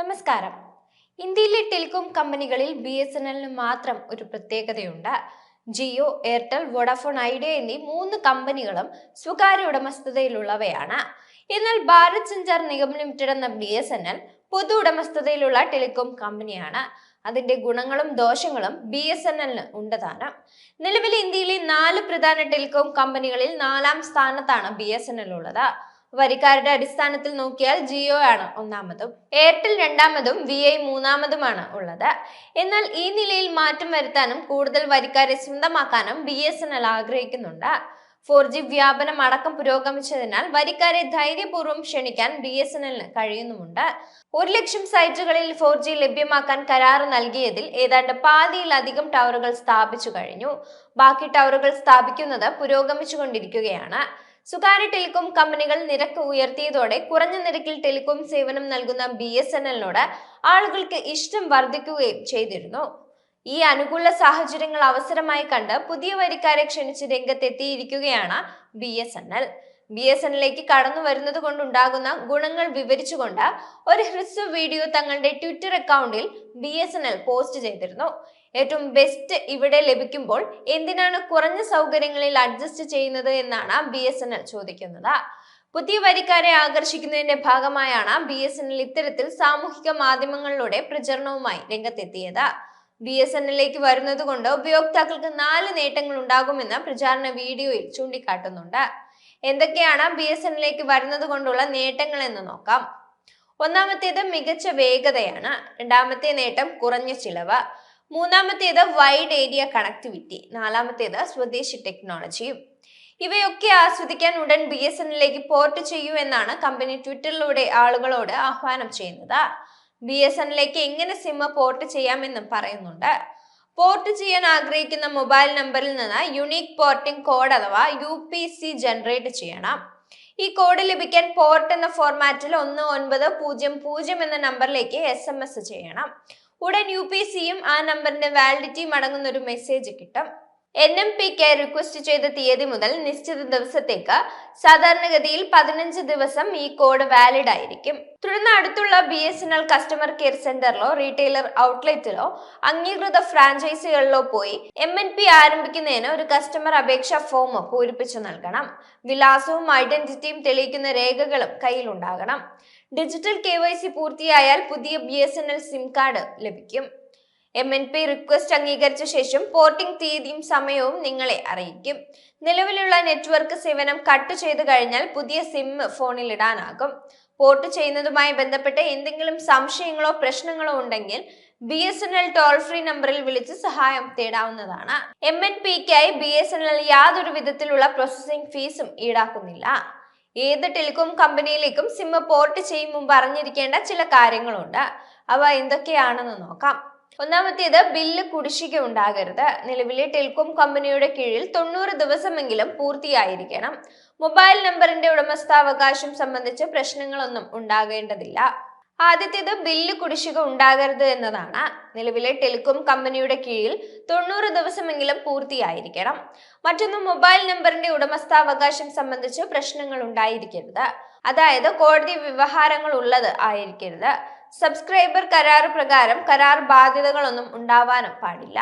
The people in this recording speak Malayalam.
നമസ്കാരം. ഇന്ത്യയിലെ ടെലികോം കമ്പനികളിൽ ബി എസ് എൻ എല്ലിന് മാത്രം ഒരു പ്രത്യേകതയുണ്ട്. ജിയോ എയർടെൽ വോഡാഫോൺ ഐഡിയ എന്നീ മൂന്ന് കമ്പനികളും സ്വകാര്യ ഉടമസ്ഥതയിലുള്ളവയാണ്. എന്നാൽ ഭാരത് സഞ്ചാർ നിഗം ലിമിറ്റഡ് എന്ന ബി എസ് എൻ എൽ പൊതു ഉടമസ്ഥതയിലുള്ള ടെലികോം കമ്പനിയാണ്. അതിന്റെ ഗുണങ്ങളും ദോഷങ്ങളും ബി എസ് എൻ എല്ലിന് ഉണ്ട് താനും നിലവിൽ ഇന്ത്യയിലെ നാല് പ്രധാന ടെലികോം കമ്പനികളിൽ നാലാം സ്ഥാനത്താണ് ബി എസ് എൻ എൽ ഉള്ളത്. വരിക്കാരുടെ അടിസ്ഥാനത്തിൽ നോക്കിയാൽ ജിയോ ആണ് ഒന്നാമതും. എയർടെൽ രണ്ടാമതും വി ഐ മൂന്നാമതുമാണ് ഉള്ളത്. എന്നാൽ ഈ നിലയിൽ മാറ്റം വരുത്താനും കൂടുതൽ വരിക്കാരെ സ്വന്തമാക്കാനും ബി എസ് എൻ എൽ ആഗ്രഹിക്കുന്നുണ്ട്. ഫോർ ജി വ്യാപനം അടക്കം പുരോഗമിച്ചതിനാൽ വരിക്കാരെ ധൈര്യപൂർവം ക്ഷണിക്കാൻ ബി എസ് എൻ എല്ലിന് കഴിയുന്നുമുണ്ട്. ഒരു ലക്ഷം സൈറ്റുകളിൽ ഫോർ ജി ലഭ്യമാക്കാൻ കരാറ് നൽകിയതിൽ ഏതാണ്ട് പാതിയിലധികം ടവറുകൾ സ്ഥാപിച്ചു കഴിഞ്ഞു. ബാക്കി ടവറുകൾ സ്ഥാപിക്കുന്നത് പുരോഗമിച്ചുകൊണ്ടിരിക്കുകയാണ്. സ്വകാര്യ ടെലികോം കമ്പനികൾ നിരക്ക് ഉയർത്തിയതോടെ കുറഞ്ഞ നിരക്കിൽ ടെലികോം സേവനം നൽകുന്ന ബി എസ് എൻ എല്ലിനോട് ആളുകൾക്ക് ഇഷ്ടം വർദ്ധിക്കുകയും ചെയ്തിരുന്നു. ഈ അനുകൂല സാഹചര്യങ്ങൾ അവസരമായി കണ്ട് പുതിയ വരിക്കാരെ ക്ഷണിച്ച് രംഗത്തെത്തിയിരിക്കുകയാണ് B S N L. B S N എല്ലിലേക്ക് കടന്നു വരുന്നത് കൊണ്ടുണ്ടാകുന്ന ഗുണങ്ങൾ വിവരിച്ചുകൊണ്ട് ഒരു ഹ്രസ്വ വീഡിയോ തങ്ങളുടെ ട്വിറ്റർ അക്കൗണ്ടിൽ B S N L post ചെയ്തിരുന്നു. ഏറ്റവും ബെസ്റ്റ് ഇവിടെ ലഭിക്കുമ്പോൾ എന്തിനാണ് കുറഞ്ഞ സൗകര്യങ്ങളിൽ അഡ്ജസ്റ്റ് ചെയ്യുന്നത് എന്നാണ് ബി ചോദിക്കുന്നത്. പുതിയ വരിക്കാരെ ആകർഷിക്കുന്നതിന്റെ ഭാഗമായാണ് ബി എസ് എൻ എൽ ഇത്തരത്തിൽ സാമൂഹിക മാധ്യമങ്ങളിലൂടെ പ്രചരണവുമായി രംഗത്തെത്തിയത്. ബി എസ് എൻ എല്ലിലേക്ക് വരുന്നത് കൊണ്ട് ഉപയോക്താക്കൾക്ക് നാല് നേട്ടങ്ങൾ ഉണ്ടാകുമെന്ന് പ്രചാരണ വീഡിയോയിൽ ചൂണ്ടിക്കാട്ടുന്നുണ്ട്. എന്തൊക്കെയാണ് ബി എസ് എൻ എല്ലേക്ക് വരുന്നത് കൊണ്ടുള്ള നേട്ടങ്ങൾ എന്ന് നോക്കാം. ഒന്നാമത്തേത് മികച്ച വേഗതയാണ്. രണ്ടാമത്തെ നേട്ടം കുറഞ്ഞ ചിലവ്. മൂന്നാമത്തേത് വൈഡ് ഏരിയ കണക്ടിവിറ്റി നാലാമത്തേത് സ്വദേശി ടെക്നോളജിയും ഇവയൊക്കെ ആസ്വദിക്കാൻ ഉടൻ ബി എസ് എന്നിലേക്ക് പോർട്ട് ചെയ്യൂ എന്നാണ് കമ്പനി ട്വിറ്ററിലൂടെ ആളുകളോട് ആഹ്വാനം ചെയ്യുന്നത്. ബി എസ് എന്നിലേക്ക് എങ്ങനെ സിം പോർട്ട് ചെയ്യാമെന്നും പറയുന്നുണ്ട്. പോർട്ട് ചെയ്യാൻ ആഗ്രഹിക്കുന്ന മൊബൈൽ നമ്പറിൽ നിന്ന് യുണീക് പോർട്ടിംഗ് കോഡ് അഥവാ യു പി സി ജനറേറ്റ് ചെയ്യണം. ഈ കോഡ് ലഭിക്കാൻ പോർട്ട് എന്ന ഫോർമാറ്റിൽ ഒന്ന് ഒൻപത് പൂജ്യം പൂജ്യം എന്ന നമ്പറിലേക്ക് എസ് എം എസ് ചെയ്യണം. ഉടൻ യു പി സിയും ആ നമ്പറിന്റെ വാലിഡിറ്റിയും അടങ്ങുന്ന ഒരു മെസ്സേജ് കിട്ടും. N M P K request ചെയ്ത തീയതി മുതൽ നിശ്ചിത ദിവസത്തേക്ക് സാധാരണഗതിയിൽ പതിനഞ്ച് ദിവസം ഈ കോഡ് വാലിഡ് ആയിരിക്കും. തുടർന്ന് അടുത്തുള്ള B S N L customer care സെന്ററിലോ retailer ഔട്ട്ലെറ്റിലോ അംഗീകൃത ഫ്രാഞ്ചൈസികളിലോ പോയി എം എൻ പി ആരംഭിക്കുന്നതിന് ഒരു കസ്റ്റമർ അപേക്ഷാ ഫോം പൂരിപ്പിച്ചു നൽകണം. വിലാസവും ഐഡന്റിറ്റിയും തെളിയിക്കുന്ന രേഖകളും കയ്യിലുണ്ടാകണം. ഡിജിറ്റൽ കെ വൈ സി പൂർത്തിയായാൽ പുതിയ B S N L sim card ലഭിക്കും. എം എൻ പി റിക്വസ്റ്റ് അംഗീകരിച്ച ശേഷം പോർട്ടിംഗ് തീയതിയും സമയവും നിങ്ങളെ അറിയിക്കും. നിലവിലുള്ള നെറ്റ്വർക്ക് സേവനം കട്ട് ചെയ്തു കഴിഞ്ഞാൽ പുതിയ സിം ഫോണിൽ ഇടാനാകും പോർട്ട് ചെയ്യുന്നതുമായി ബന്ധപ്പെട്ട് എന്തെങ്കിലും സംശയങ്ങളോ പ്രശ്നങ്ങളോ ഉണ്ടെങ്കിൽ B S N L toll free നമ്പറിൽ വിളിച്ച് സഹായം തേടാവുന്നതാണ്. എം എൻ പിക്കായി ബി എസ് എൻ എൽ യാതൊരു വിധത്തിലുള്ള പ്രോസസ്സിംഗ് ഫീസും ഈടാക്കുന്നില്ല. ഏത് ടെലികോം കമ്പനിയിലേക്കും സിം പോർട്ട് ചെയ്യും മുമ്പ് അറിഞ്ഞിരിക്കേണ്ട ചില കാര്യങ്ങളുണ്ട്. അവ എന്തൊക്കെയാണെന്ന് നോക്കാം. ഒന്നാമത്തേത് ബില്ല് കുടിശ്ശിക ഉണ്ടാകരുത്. നിലവിലെ ടെലികോം കമ്പനിയുടെ കീഴിൽ തൊണ്ണൂറ് ദിവസമെങ്കിലും പൂർത്തിയായിരിക്കണം. മൊബൈൽ നമ്പറിന്റെ ഉടമസ്ഥാവകാശം സംബന്ധിച്ച് പ്രശ്നങ്ങളൊന്നും ഉണ്ടാകേണ്ടതില്ല. ആദ്യത്തേത് ബില്ല് കുടിശ്ശിക ഉണ്ടാകരുത് എന്നതാണ്. നിലവിലെ ടെലികോം കമ്പനിയുടെ കീഴിൽ തൊണ്ണൂറ് ദിവസമെങ്കിലും പൂർത്തിയായിരിക്കണം. മറ്റൊന്ന് മൊബൈൽ നമ്പറിന്റെ ഉടമസ്ഥാവകാശം സംബന്ധിച്ച് പ്രശ്നങ്ങൾ ഉണ്ടായിരിക്കരുത്. അതായത് കോടതി വ്യവഹാരങ്ങൾ ഉള്ളത് ആയിരിക്കരുത്. സബ്സ്ക്രൈബർ കരാർ പ്രകാരം കരാർ ബാധ്യതകളൊന്നും ഉണ്ടാവാനും പാടില്ല.